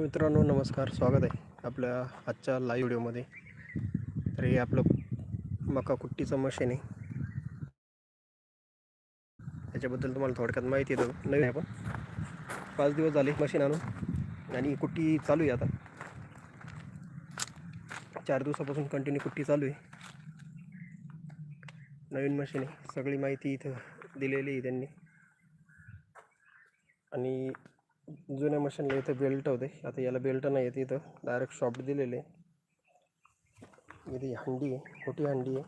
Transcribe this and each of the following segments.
मित्रांनो नमस्कार. स्वागत आहे आपल्या आजच्या लाईव्ह व्हिडिओमध्ये तर हे आपलं मका कुट्टीचं मशीन आहे. त्याच्याबद्दल तुम्हाला थोडक्यात माहिती देतो. नवीन आहे आपण पाच दिवस झाले मशीन आणून. आणि कुट्टी चालू आहे आता. चार दिवसापासून कंटिन्यू कुट्टी चालू आहे. नवीन मशीन आहे. सगळी माहिती इथं दिलेली आहे त्यांनी. आणि जुन्या मशीनला इथं बेल्ट होते. आता याला बेल्ट नाही आहेत इथं डायरेक्ट शॉप दिलेले इथे हंडी आहे मोठी हंडी आहे.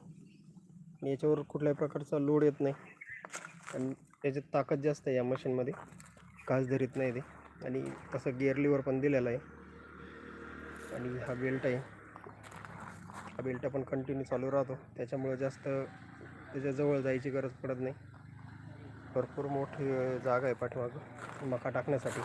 आणि याच्यावर कुठल्याही प्रकारचा लोड येत नाही. आणि त्याच्यात ताकद जास्त आहे या मशीनमध्ये काच धरीत नाही ते. आणि तसं गिअरलीवर पण दिलेला आहे. आणि हा बेल्ट आहे. हा बेल्ट पण कंटिन्यू चालू राहतो. त्याच्यामुळं जास्त त्याच्याजवळ जायची गरज पडत नाही. भरपूर मोठी जागा आहे पाठीमागं. मका टाकण्यासाठी.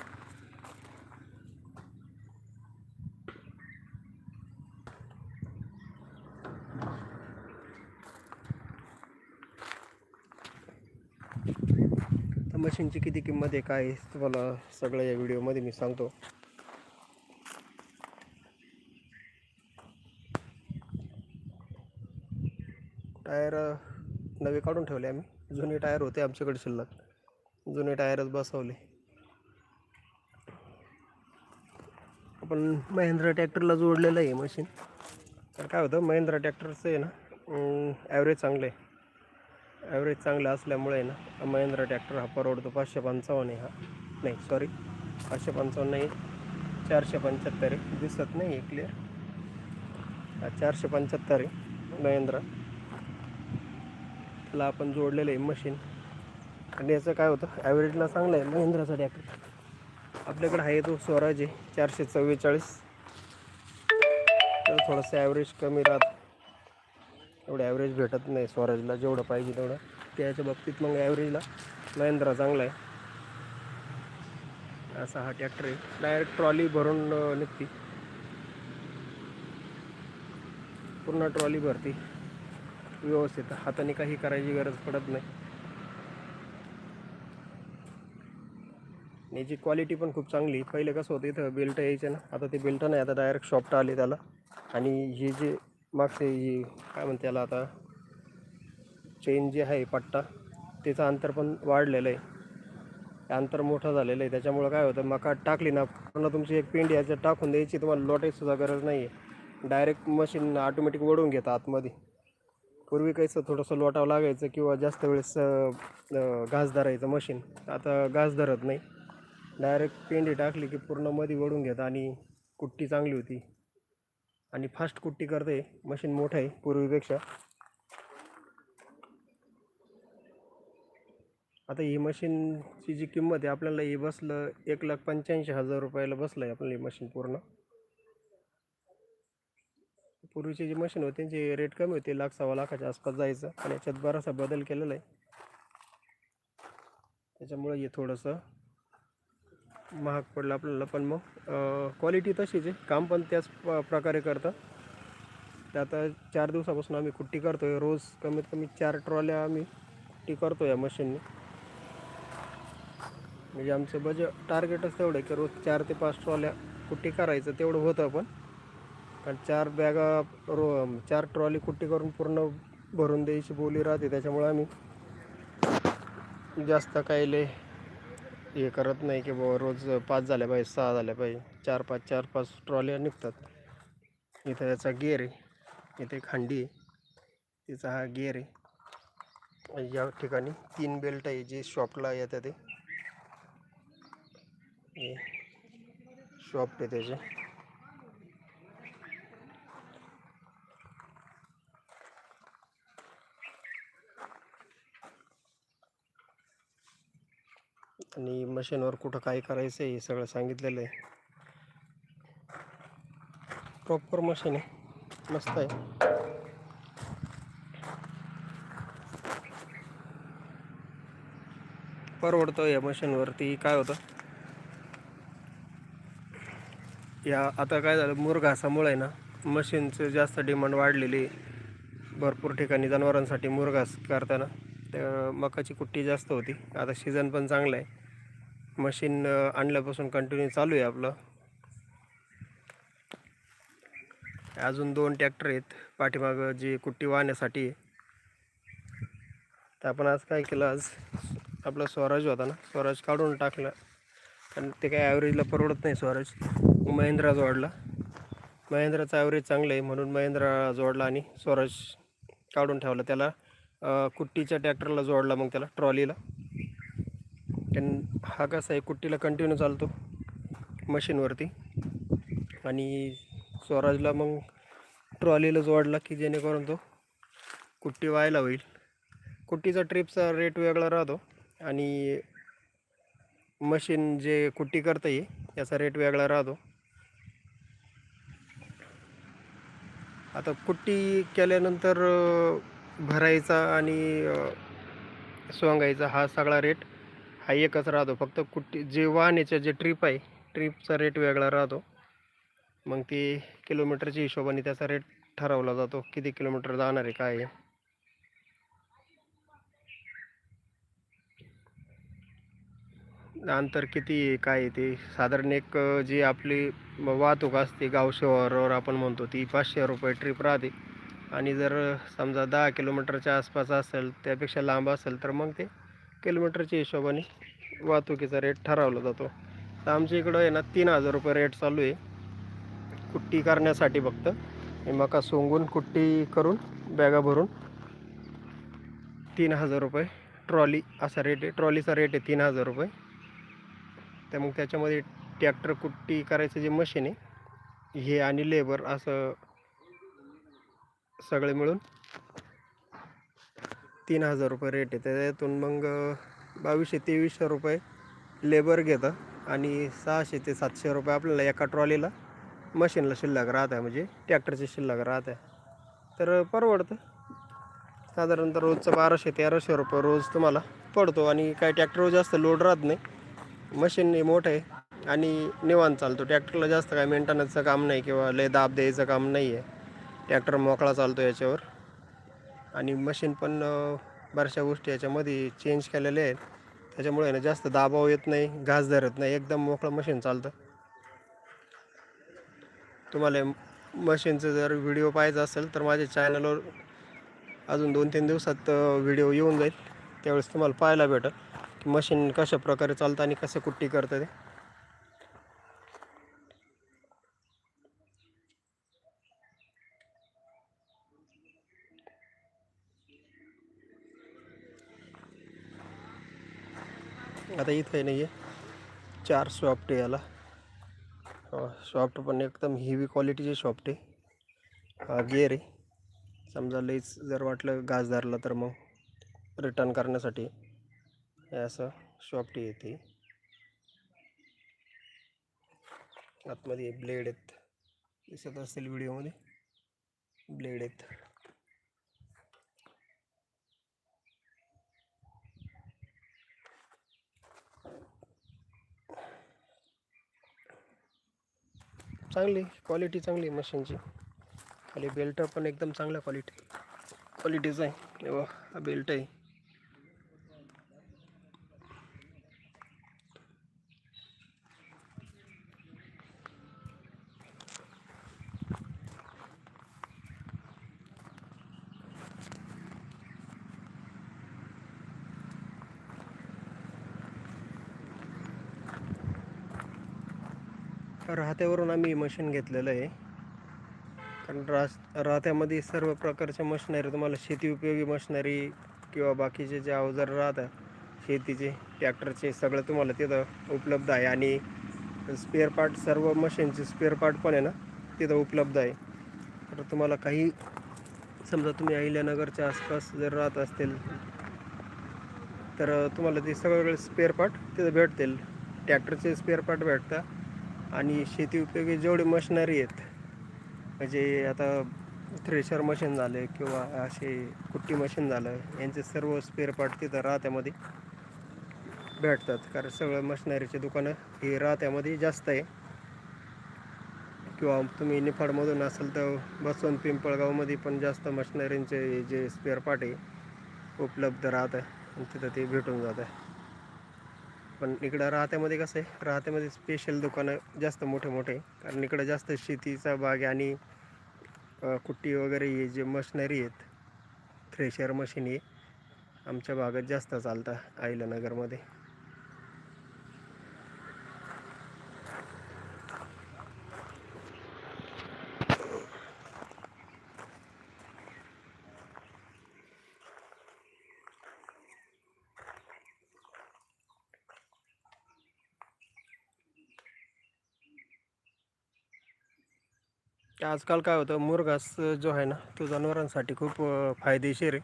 तर मशीनची किती किंमत आहे काय आहे, तुम्हाला सगळं या व्हिडिओमध्ये मी सांगतो. टायर नवे काढून ठेवले आम्ही. जुने टायर होते आमच्याकडे शिल्लक. जुने टायरच बसवले. आपण महिंद्रा ट्रॅक्टरला जोडलेलं आहे मशीन. तर काय होतं महिंद्रा ट्रॅक्टरचं आहे ना ॲव्हरेज चांगलं आहे. ॲव्हरेज चांगलं असल्यामुळे ना महिंद्रा ट्रॅक्टर हा परवडतो पाचशे पंचावन्न आहे हा. नाही सॉरी पाचशे पंचावन्न नाही चारशे पंच्याहत्तर आहे. दिसत नाही आहे क्लिअर हा चारशे पंच्याहत्तर आहे महिंद्रा. त्याला आपण जोडलेलं आहे मशीन. आणि याचं काय होतं ॲव्हरेजला चांगलं आहे महिंद्राचा ट्रॅक्टर. आपल्याकडे आहे तो स्वराज आहे चारशे चव्वेचाळीस. तर थोडंसं ॲव्हरेज कमी राहत. एवढं ॲव्हरेज भेटत नाही स्वराजला जेवढं पाहिजे तेवढं. त्याच्या बाबतीत मग ॲव्हरेजला महिंद्रा चांगला आहे. असा हा ट्रॅक्टर आहे. डायरेक्ट ट्रॉली भरून निघते. पूर्ण ट्रॉली भरती. व्यवस्थित. हाताने काही करायची गरज पडत नाही. आणि याची क्वालिटी पण खूप चांगली. पहिले कसं होतं इथं बेल्ट यायचे ना आता ते बेल्ट नाही आता डायरेक्ट शॉप्ट आले त्याला. आणि हे जे मागचे हे काय म्हणते त्याला आता चेन जे आहे पट्टा त्याचं अंतर पण वाढलेलं आहे. अंतर मोठं झालेलं आहे. त्याच्यामुळं काय होतं मका टाकली ना पुन्हा तुमची एक पिंडी याच्यात टाकून द्यायची तुम्हाला लोटायचीसुद्धा गरज नाही आहे डायरेक्ट मशीन ऑटोमॅटिक वळून घेतं आतमध्ये. पूर्वी कसं थोडंसं लोटावं लागायचं किंवा जास्त वेळेस घास धरायचं मशीन आता घास धरत नाही. डायरेक्ट पेंडी टाकली की पूर्णमध्ये वळून घेतं आणि कुट्टी चांगली होती. आणि फास्ट कुट्टी करते मशीन मोठं आहे पूर्वीपेक्षा. आता ही मशीनची जी किंमत आहे आपल्याला हे बसलं एक लाख पंच्याऐंशी हजार रुपयाला बसलं आहे आपल्याला ही मशीन पूर्ण. पूर्वीचे जे मशीन होते त्यांचे रेट कमी होते लाख सव्वा लाखाच्या आसपास जायचं. आणि याच्यात बराचसा बदल केलेला आहे. त्याच्यामुळे हे थोडंसं महाग पडलं आपल्याला पण मग क्वालिटी तशीच आहे. काम पण त्याच प- प्रकारे करतं ते आता चार दिवसापासून आम्ही कुट्टी करतो आहे रोज कमीत कमी चार ट्रॉल्या आम्ही कुट्टी करतो या मशीनने. म्हणजे आमचं बजेट टार्गेटच तेवढं आहे की रोज चार ते पाच ट्रॉल्या कुट्टी करायचं तेवढं होतं पण. कारण चार बॅगा रो चार ट्रॉली कुट्टी करून पूर्ण भरून द्यायची बोली राहते. त्याच्यामुळे आम्ही जास्त काही लय हे करत नाही की बाबा रोज पाच झाल्या पाहिजे सहा झाल्या पाहिजे. चार पाच चार पाच ट्रॉल्या निघतात. इथं याचा गेअर आहे. इथे खांडी आहे. तिचा हा गेअर आहे. या ठिकाणी तीन बेल्ट आहे जे शॉपला येतात ते. शॉप आहे त्याचे. आणि मशीनवर कुठं काय करायचं आहे हे सगळं सांगितलेलं आहे. प्रॉपर मशीन आहे. मस्त आहे. परवडतं या मशीनवरती. काय होतं? या आता काय झालं? मुरघासामुळे ना मशीनचं जास्त डिमांड वाढलेली आहे. भरपूर ठिकाणी जनावरांसाठी मुरघास करताना. तर मकाची कुट्टी जास्त होती. आता सीझन पण चांगलं आहे. मशीन आणल्यापासून कंटिन्यू चालू आहे आपलं. अजून दोन ट्रॅक्टर आहेत. पाठीमागं जी कुट्टी वाहण्यासाठी आहे. तर आपण आज काय केलं? आज आपला स्वराज होता ना. स्वराज काढून टाकला. कारण ते काय ॲव्हरेजला परवडत नाही स्वराज. महिंद्रा जोडला. महिंद्राचा ॲव्हरेज चांगलं आहे म्हणून महिंद्रा जोडला आणि स्वराज काढून ठेवला त्याला. कुट्टीच्या ट्रॅक्टरला जोडला मग त्याला ट्रॉलीला. कारण हा कसा आहे कुट्टीला कंटिन्यू चालतो मशीनवरती. आणि स्वराजला मग ट्रॉलीला जोडला की जेणेकरून तो कुट्टी व्हायला होईल. कुट्टीचा ट्रिपचा रेट वेगळा राहतो आणि मशीन जे कुट्टी करता येईल याचा रेट वेगळा राहतो. आता कुट्टी केल्यानंतर भरायचा आणि सोंगायचा हा सगळा रेट हा एकच राहतो. फक्त कुठे जे वाहनेचं जे ट्रिप आहे ट्रिपचा रेट वेगळा राहतो. मग ते किलोमीटरच्या हिशोबाने त्याचा रेट ठरवला जातो. किती किलोमीटर जाणार आहे काय आहे. अंतर किती आहे काय आहे ते. साधारण एक जी आपली वाहतूक असते गाव शहरावर आपण म्हणतो ती पाचशे रुपये ट्रिप राहते. आणि जर समजा दहा किलोमीटरच्या आसपास असेल त्यापेक्षा लांब असेल तर मग ते किलोमीटरच्या हिशोबाने वाहतुकीचा रेट ठरवला जातो. तर आमच्या इकडं आहे ना तीन हजार रुपये रेट चालू आहे. कुट्टी करण्यासाठी फक्त. मका सोंगून कुट्टी करून बॅगा भरून तीन हजार रुपये ट्रॉली असा रेट आहे. ट्रॉलीचा रेट आहे तीन हजार रुपये. तर मग त्याच्यामध्ये ट्रॅक्टर कुट्टी करायचं जे मशीन आहे हे आणि लेबर असं सगळे मिळून तीन हजार रुपये रेट आहे. त्याच्यातून मग बावीसशे तेवीसशे रुपये लेबर घेतं आणि सहाशे ते सातशे रुपये आपल्याला एका ट्रॉलीला मशीनला शिल्लक राहत आहे म्हणजे ट्रॅक्टरची शिल्लक राहत आहे तर परवडतं. साधारणतः रोजचं बाराशे तेराशे रुपये रोज तुम्हाला पडतो. आणि काय ट्रॅक्टरवर जास्त लोड राहत नाही. मशीन मोठं आहे. आणि निवांत चालतो. ट्रॅक्टरला जास्त काय मेंटेनन्सचं काम नाही किंवा लय दाब द्यायचं काम नाही आहे ट्रॅक्टर मोकळा चालतो याच्यावर. आणि मशीन पण बऱ्याचशा गोष्टी याच्यामध्ये चेंज केलेल्या आहेत. त्याच्यामुळे ना जास्त दाबाव येत नाही घास धरत नाही. एकदम मोकळं मशीन चालतं. तुम्हाला मशीनचं जर व्हिडिओ पाहायचा असेल तर माझ्या चॅनलवर अजून दोन तीन दिवसात व्हिडिओ येऊन जाईल. त्यावेळेस तुम्हाला पाहायला भेटेल की मशीन कशा प्रकारे चालतं आणि कसं कुट्टी करतं ते. आता इथं नाही आहे. चार सॉफ्ट आहे याला. सॉफ्ट पण एकदम हेवी क्वालिटीचे सॉफ्ट आहे. हा आहे. समजा लईच जर वाटलं गाज धरला तर मग रिटर्न करण्यासाठी असं सॉफ्ट येते आतमध्ये ब्लेड आहेत. दिसत असतील व्हिडिओमध्ये ब्लेड आहेत. चांगली क्वालिटी चांगली आहे मशीनची. खाली बेल्ट पण एकदम चांगल्या क्वालिटी क्वालिटीचा आहे. हे हा बेल्ट आहे. राहत्यावरून आम्ही मशीन घेतलेलं आहे. कारण रास राहत्यामध्ये सर्व प्रकारच्या मशिनरी तुम्हाला शेती उपयोगी मशिनरी किंवा बाकीचे जे अवजार राहतात शेतीचे ट्रॅक्टरचे सगळं तुम्हाला तिथं उपलब्ध आहे. आणि स्पेअर पार्ट सर्व मशीनचे स्पेअर पार्ट पण आहे ना तिथं उपलब्ध आहे. तर तुम्हाला काही समजा तुम्ही अहिल्यानगरच्या आसपास जर राहत असतील तर तुम्हाला ते सगळे स्पेअर पार्ट तिथं भेटतील. ट्रॅक्टरचे स्पेअर पार्ट भेटतात. आणि शेती उपयोगी जेवढे मशनरी आहेत म्हणजे आता थ्रेशर मशीन झालं किंवा असे कुट्टी मशीन झालं यांचे सर्व स्पेअर पार्ट तिथं राहत्यामध्ये भेटतात. कारण सगळं मशिनरीचे दुकानं हे राहत्यामध्ये जास्त आहे. किंवा तुम्ही निफाडमधून असाल तर बसवंत पिंपळगावमध्ये पण जास्त मशनरींचे जे स्पेअर पार्ट आहे उपलब्ध राहतं आणि तिथं ते भेटून जातं. पण इकडं राहत्यामध्ये कसं आहे राहत्यामध्ये स्पेशल दुकानं जास्त मोठे मोठे कारण इकडं जास्त शेतीचा भाग आहे आणि कुट्टी वगैरे हे जे मशिनरी आहेत थ्रेशर मशीन हे आमच्या भागात जास्त चालतं अहिल्यानगरमध्ये आजकाल काय होतं मुरघास जो आहे ना तो जनावरांसाठी खूप फायदेशीर आहे.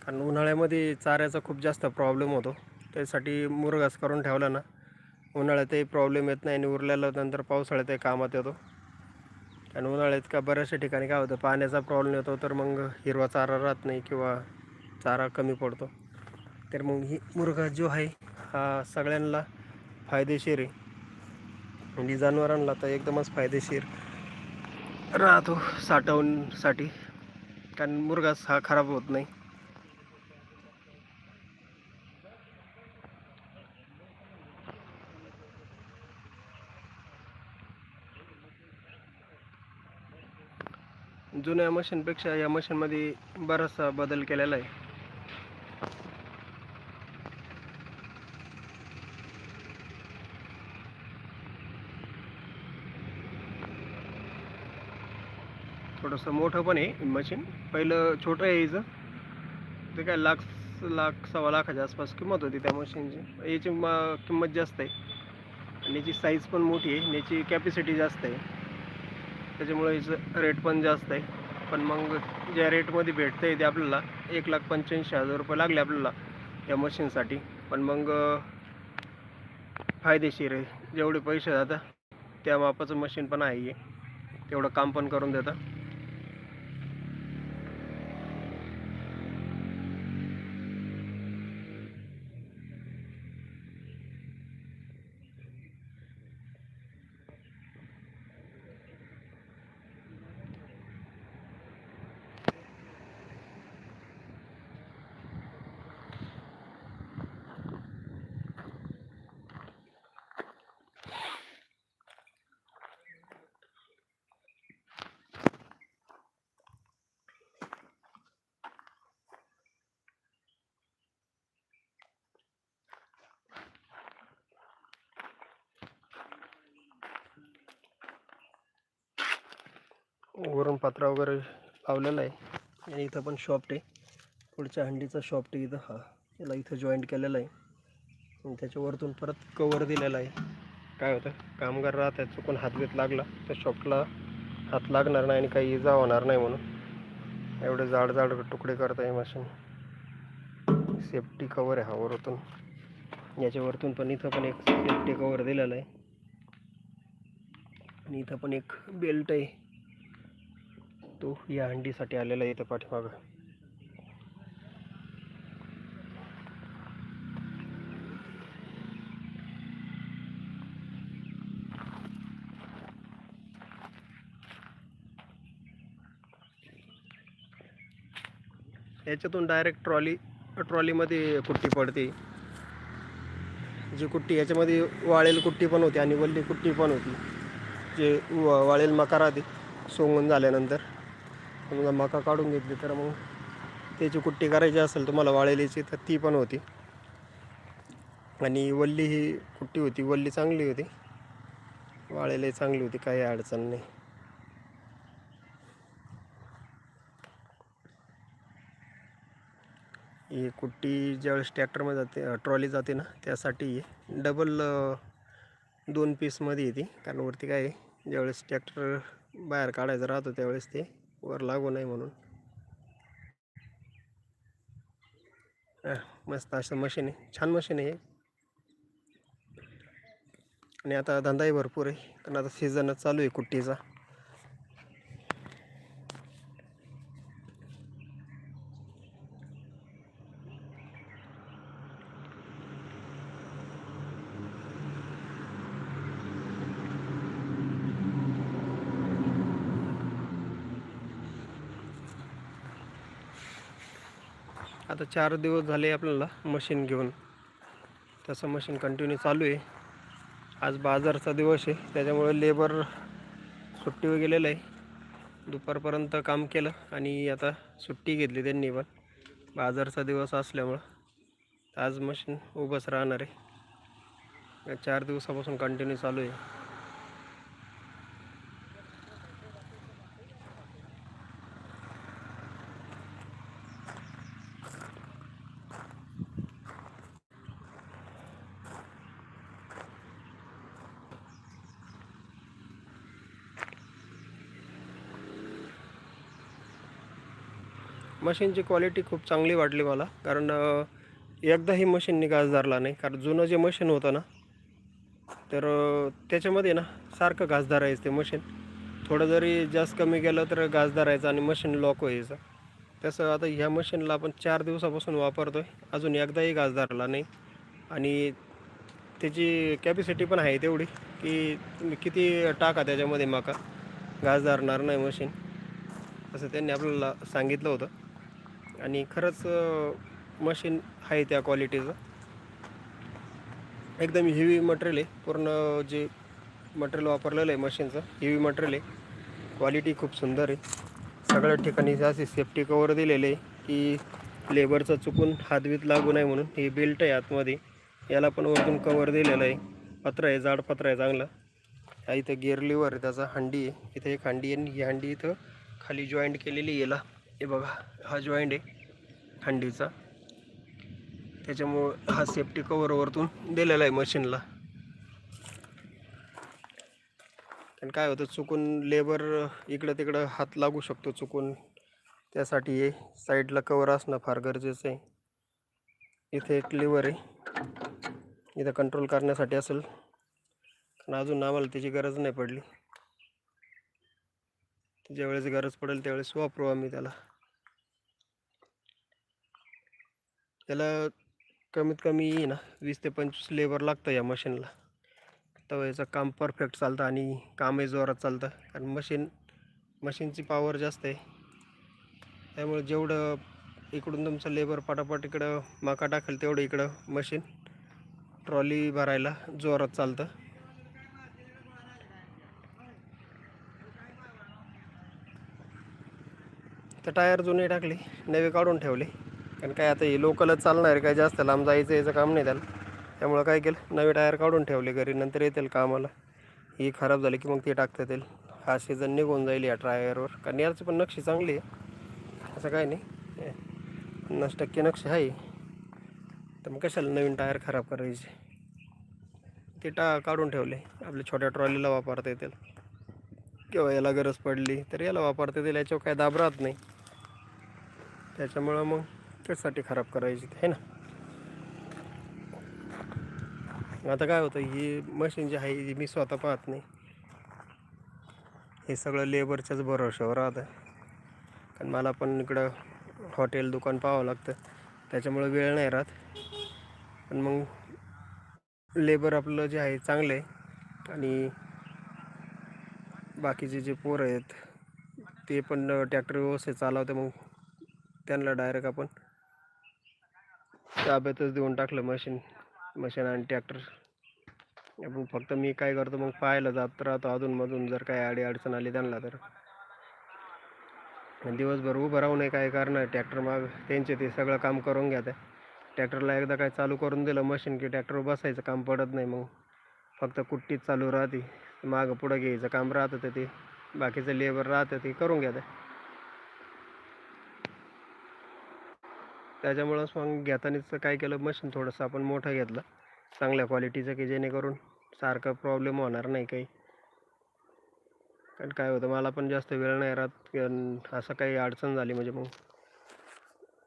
कारण उन्हाळ्यामध्ये चाऱ्याचा खूप जास्त प्रॉब्लेम होतो. त्यासाठी मुरघास करून ठेवला ना उन्हाळ्यातही प्रॉब्लेम येत नाही आणि उरलेला नंतर पावसाळ्यातही कामात येतो. आणि उन्हाळ्यात का बऱ्याचशा ठिकाणी काय होतं पाण्याचा प्रॉब्लेम येतो तर मग हिरवा चारा राहत नाही किंवा चारा कमी पडतो. तर मग ही मुरघास जो आहे हा सगळ्यांना फायदेशीर आहे. म्हणजे जनावरांना तर एकदमच फायदेशीर. राहतो साठवूनसाठी कारण मुरघास हा खराब होत नाही. जुन्या मशीनपेक्षा या मशीनमध्ये बराचसा बदल केलेला आहे. थोडंसं मोठं पण आहे मशीन पहिलं छोटं आहे हिचं. ते काय लाख लाख सव्वा लाखाच्या आसपास किंमत होती त्या मशीनची याची म किंमत जास्त आहे. आणि याची साईज पण मोठी आहे. याची कॅपॅसिटी जास्त आहे. त्याच्यामुळे याचं रेट पण जास्त आहे. पण मग ज्या रेटमध्ये भेटतं आहे ते आपल्याला एक लाख पंच्याऐंशी हजार रुपये लागले आपल्याला या मशीनसाठी पण मग फायदेशीर आहे. जेवढे पैसे जातात त्या मापाचं मशीन पण आहे. तेवढं काम पण करून देतं वरून पत्रा वगैरे लावलेला आहे. आणि इथं पण शॉप्ट आहे. पुढच्या हंडीचा शॉप्ट इथं. हा याला इथं जॉईंट केलेला आहे. आणि त्याच्यावरतून परत कवर दिलेला आहे. काय होतं? कामगार राहतात चुकून हातबीत लागला. तर शॉप्टला हात लागणार नाही आणि काही इजा होणार नाही म्हणून. एवढे जाड जाड तुकडे करत आहे मशीन सेफ्टी कवर आहे हा वरतून. याच्यावरतून पण इथं पण एक सेफ्टी कवर दिलेला आहे. आणि इथं पण एक बेल्ट आहे. तो या हंडीसाठी आलेला आहे इथं पाठीमागं. याच्यातून डायरेक्ट ट्रॉली ट्रॉलीमध्ये कुट्टी पडते. जी कुट्टी याच्यामध्ये वाळेल कुट्टी पण होती आणि वल्ली कुट्टी पण होती. जे वाळेल मका राहते सोंगून झाल्यानंतर. समजा मका काढून घेतली तर मग त्याची कुट्टी करायची असेल तुम्हाला वाळलेलीची तर ती पण होती. आणि वल्ली ही कुट्टी होती वल्ली चांगली होती. वाळलेली चांगली होती काही अडचण नाही. ही कुट्टी ज्यावेळेस ट्रॅक्टरमध्ये जाते ट्रॉली जाते ना त्यासाठी डबल दोन पीसमध्ये येते. कारण वरती काय आहे ज्यावेळेस ट्रॅक्टर बाहेर काढायचं राहतो त्यावेळेस ते वर लागू नाही म्हणून. हा, मस्त असं मशीन आहे. छान मशीन आहे आणि आता धंदाही भरपूर आहे. कारण आता सीझनच चालू आहे कुट्टीचा. आता चार दिवस झाले आपल्याला मशीन घेऊन. तसं मशीन कंटिन्यू चालू आहे. आज बाजारचा दिवस आहे. त्याच्यामुळे लेबर सुट्टीवर गेलेलं आहे. दुपारपर्यंत काम केलं आणि आता सुट्टी घेतली त्यांनी पण. बाजारचा दिवस असल्यामुळं आज मशीन उभंच राहणार आहे. चार दिवसापासून कंटिन्यू चालू आहे. मशीनची क्वालिटी खूप चांगली वाटली मला. कारण एकदाही मशीननी घास धरला नाही. कारण जुनं जे मशीन होतं ना तर त्याच्यामध्ये ना सारखं घास धरायचं ते मशीन थोडं जरी जास्त कमी गेलं तर घास धरायचं आणि मशीन लॉक व्हायचं. तसं आता ह्या मशीनला आपण चार दिवसापासून वापरतो आहे अजून एकदाही घास धरला नाही. आणि त्याची कॅपॅसिटी पण आहे तेवढी की तुम्ही किती टाका त्याच्यामध्ये मका. घास धरणार नाही मशीन असं त्यांनी आपल्याला सांगितलं होतं. आणि खरंच मशीन आहे त्या क्वालिटीचं एकदम हेवी मटेरियल आहे. पूर्ण जे मटेरियल वापरलेलं आहे मशीनचं हेवी मटेरियल आहे. क्वालिटी खूप सुंदर आहे. सगळ्या ठिकाणी असे सेफ्टी कवर दिलेले आहे की लेबरचं चुकून हातवीत लागू नये म्हणून हे बेल्ट आहे आतमध्ये. याला पण वरतून कवर दिलेलं आहे. पत्र आहे जाड पत्र आहे चांगलं. हा इथं गिअर लिव्हर आहे त्याचा हंडी आहे. इथं एक हंडी आहे आणि ही हंडी इथं खाली जॉईंट केलेली आहे याला. हे बघा हा जॉईंट आहे हंडीचा. त्याच्यामुळं हा सेफ्टी कवरवरतून दिलेला आहे मशीनला. आणि काय होतं चुकून लेबर इकडं तिकडं हात लागू शकतो चुकून. त्यासाठी हे साईडला कवर असणं फार गरजेचं आहे. इथे एक लेवर आहे. इथं कंट्रोल करण्यासाठी असेल. कारण अजून आम्हाला त्याची गरज नाही पडली. ज्यावेळेस गरज पडेल त्यावेळेस वापरू आम्ही त्याला. त्याला कमीत कमी ना वीस ते पंचवीस लेबर लागतं या मशीनला. तेव्हा याचं काम परफेक्ट चालतं आणि कामही जोरात चालतं. कारण मशीन मशीनची पॉवर जास्त आहे. त्यामुळे जेवढं इकडून तुमचं लेबर पाटापाट इकडं माका टाकेल तेवढं इकडं मशीन ट्रॉली भरायला जोरात चालतं. तर टायर जुने टाकले नवे काढून ठेवले. कारण काय आता हे लोकलच चालणार काय जास्त लांब जायचं याचं काम नाही त्याला. त्यामुळं काय केलं नवे टायर काढून ठेवले घरी नंतर येतील कामाला. ही खराब झाली की मग ते टाकता येतील हा सीझन निघून जाईल या टायरवर. कारण याची पण नक्षी चांगली आहे. असं काय नाही. पन्नास टक्के नक्षी आहे. तर मग कशाला नवीन टायर खराब करायचे? ते टा काढून ठेवले. आपल्या छोट्या ट्रॉलीला वापरता येतील. किंवा याला गरज पडली तर याला वापरता येतील. याच्यावर काय दाब राहत नाही. त्याच्यामुळं मग त्यासाठी खराब करायची आहे ना? आता काय होतं ही मशीन जी आहे ही मी स्वतः पाहत नाही. हे सगळं लेबरच्याच भरोशावर राहतं कारण मला पण इकडं हॉटेल दुकान पाहावं लागतं. त्याच्यामुळं वेळ नाही राहत. पण मग लेबर आपलं जे आहे चांगलं आहे आणि बाकीचे जे पोरं आहेत ते पण ट्रॅक्टर व्यवस्थित चालवते. मग त्यांना डायरेक्ट आपण ताब्यातच देऊन टाकलं मशीन मशीन आणि ट्रॅक्टर आपण फक्त मी काय करतो मग पाहायला जात राहतो. अधूनमधून जर काय अडी अडचण आली त्यांना तर. दिवसभर उभं राहू नये काय करणार. ट्रॅक्टर माग त्यांचे ते सगळं काम करून घ्या त्या ट्रॅक्टरला एकदा काय चालू करून दिलं मशीन की ट्रॅक्टर बसायचं काम पडत नाही मग फक्त कुट्टीच चालू राहते. मागं पुढं घ्यायचं काम राहतं ते. बाकीचं लेबर राहतं ते करून घ्या त्या त्याच्यामुळंच मग घेतानाच काय केलं मशीन थोडंसं आपण मोठं घेतलं. चांगल्या क्वालिटीचं की जेणेकरून सारखं प्रॉब्लेम होणार नाही काही. कारण काय होतं मला पण जास्त वेळ नाही राहत असं काही अडचण झाली म्हणजे मग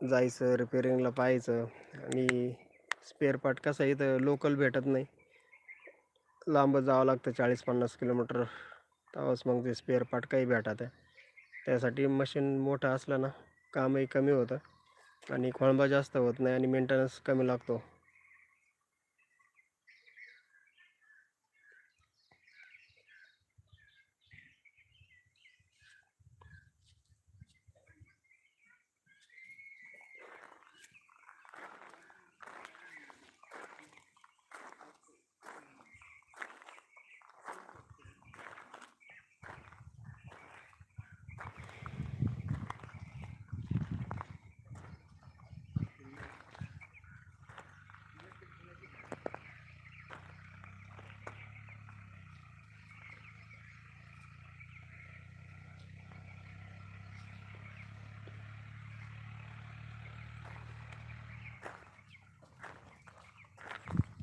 जायचं रिपेरिंगला पाहायचं आणि स्पेअर पार्ट कसं आहे इथं लोकल भेटत नाही. लांब जावं लागतं चाळीस पन्नास किलोमीटर. तेव्हाच मग ते स्पेअर पार्ट काही भेटत आहे. त्यासाठी मशीन मोठं असलं ना कामही कमी होतं. आणि खोळंबा जास्त होत नाही आणि मेंटेनन्स कमी लागतो.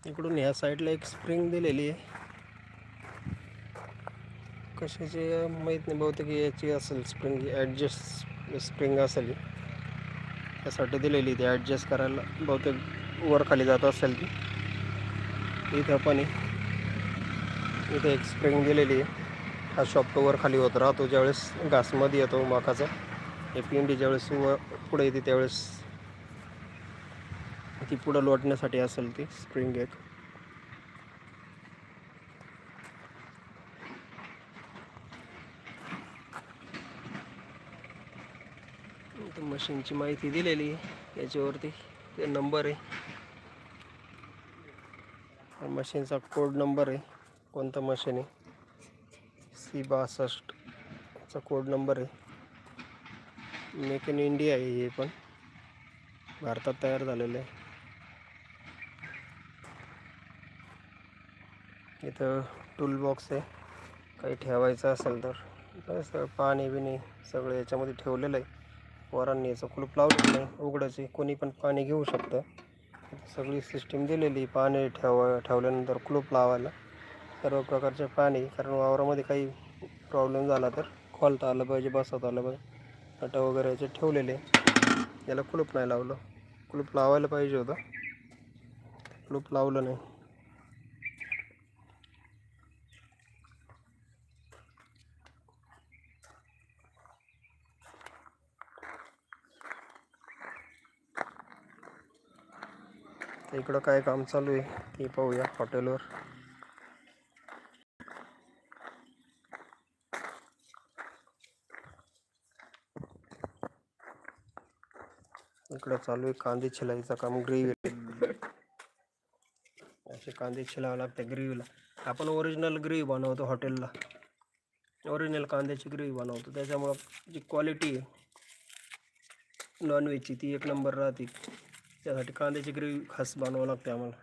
इकडून ह्या साईडला एक स्प्रिंग दिलेली आहे. कशाची माहीत नाही बहुतेक याची असेल स्प्रिंग ॲडजस्ट स्प्रिंग असेल. त्यासाठी दिलेली ती ॲडजस्ट करायला बहुतेक वर खाली जात असेल ती. इथं पण इथे एक स्प्रिंग दिलेली आहे. हा शॉप वर खाली होत राहतो ज्यावेळेस घासमध्ये येतो माकाचा. हे पिंडी ज्यावेळेस व पुढे येते त्यावेळेस ती पुढं लोटण्यासाठी असेल ती स्प्रिंग एक मशीनची माहिती दिलेली आहे. याच्यावरती ते नंबर आहे. मशीनचा कोड नंबर आहे. कोणतं मशीन आहे? सी बासष्टचा कोड नंबर आहे. मेक इन इंडिया आहे हे पण. भारतात तयार झालेलं आहे. इथं टूल बॉक्स आहे. काही ठेवायचं असेल तर. कसं पाणी बिणी सगळं याच्यामध्ये ठेवलेलं आहे. वरांनी याचं कुलूप लावलेलं नाही उघडायचं आहे. कोणी पण पाणी घेऊ शकतं. सगळी सिस्टीम दिलेली आहे. पाणी ठेवा ठेवल्यानंतर कुलूप लावायला. सर्व प्रकारचे पाणी कारण वावरामध्ये काही प्रॉब्लेम झाला तर खोलता आलं पाहिजे बसवता आलं पाहिजे. नटं वगैरे याचे ठेवलेले याला कुलूप नाही लावलं. कुलूप लावायला पाहिजे होतं. कुलूप लावलं नाही. तर इकडं काय काम चालू आहे ते पाहूया हॉटेलवर. इकडं चालू आहे कांदे छिलाईचं काम ग्रेव्ही. असे कांदे छिलावं लागते ग्रेव्हीला. आपण ओरिजिनल ग्रेव्ही बनवतो हॉटेलला. ओरिजिनल कांद्याची ग्रेव्ही बनवतो. त्याच्यामुळं जी क्वालिटी आहे नॉनव्हेजची ती एक नंबर राहते. त्यासाठी कांद्याची ग्रेव्ही खास बनवावं लागते आम्हाला.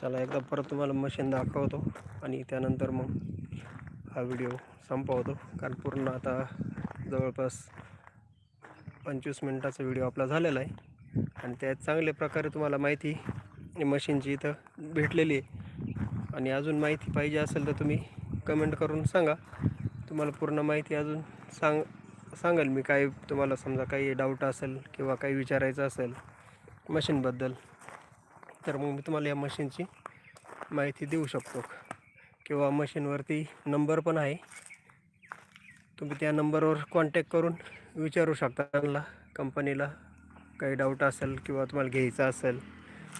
चला एकदा परत तुम्हाला मशीन दाखवतो आणि त्यानंतर मग हा व्हिडिओ संपवतो. कारण पूर्ण आता जवळपास पंचवीस मिनटाचा व्हिडिओ आपला झालेला आहे. आणि त्यात चांगल्या प्रकारे तुम्हाला माहिती मशीनची इथं भेटलेली आहे. आणि अजून माहिती पाहिजे असेल तर तुम्ही कमेंट करून सांगा. तुम्हाला पूर्ण माहिती अजून सांग सांगाल मी काय तुम्हाला समजा काही डाऊट असेल किंवा काही विचारायचं असेल मशीनबद्दल तर मग मी तुम्हाला या मशीनची माहिती देऊ शकतो. किंवा मशीनवरती नंबर पण आहे. तुम्ही त्या नंबरवर कॉन्टॅक्ट करून विचारू शकता त्यांना कंपनीला काही डाऊट असेल किंवा तुम्हाला घ्यायचा असेल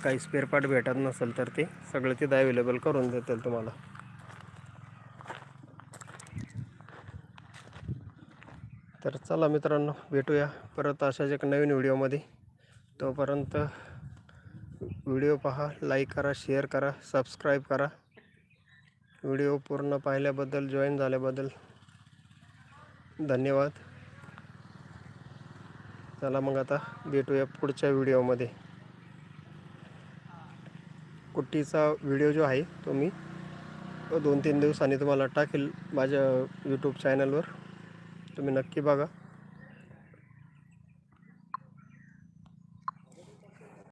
काही स्पेअर पार्ट भेटत नसेल तर ते सगळं तिथं अवेलेबल करून देतील तुम्हाला. तर चला मित्रांनो भेटूया परत अशाच एक नवीन व्हिडिओमध्ये तोपर्यंत व्हिडिओ पहा लाईक करा शेअर करा सबस्क्राईब करा. व्हिडिओ पूर्ण पाहिल्याबद्दल जॉईन झाल्याबद्दल धन्यवाद. चला मग आता भेटूया पुढच्या व्हिडिओमध्ये. कुट्टीचा व्हिडिओ जो आहे तो मी दोन तीन दिवसांनी तुम्हाला टाकेल माझ्या यूट्यूब चॅनलवर तुम्ही नक्की बघा.